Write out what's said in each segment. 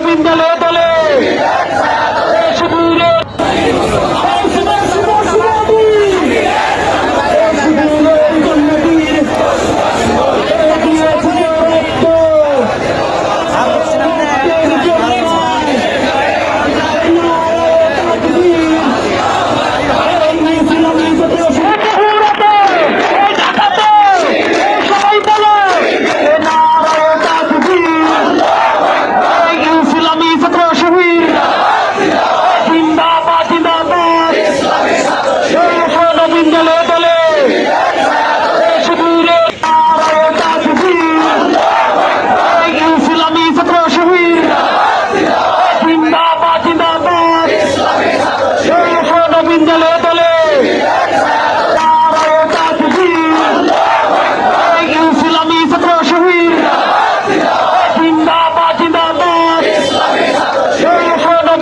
গোবিন্দ লোক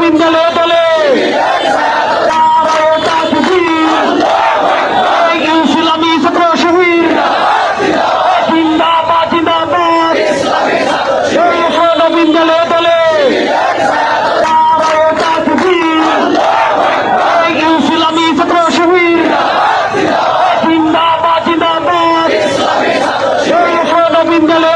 বিন্দলে তলে ইসলামী ছাত্র শহীদ। জিন্দাবাদ জিন্দাবাদ। বিন্দলে তলে ইসলামী ছাত্র শহীদ। জিন্দাবাদ জিন্দাবাদ। বিন্দলে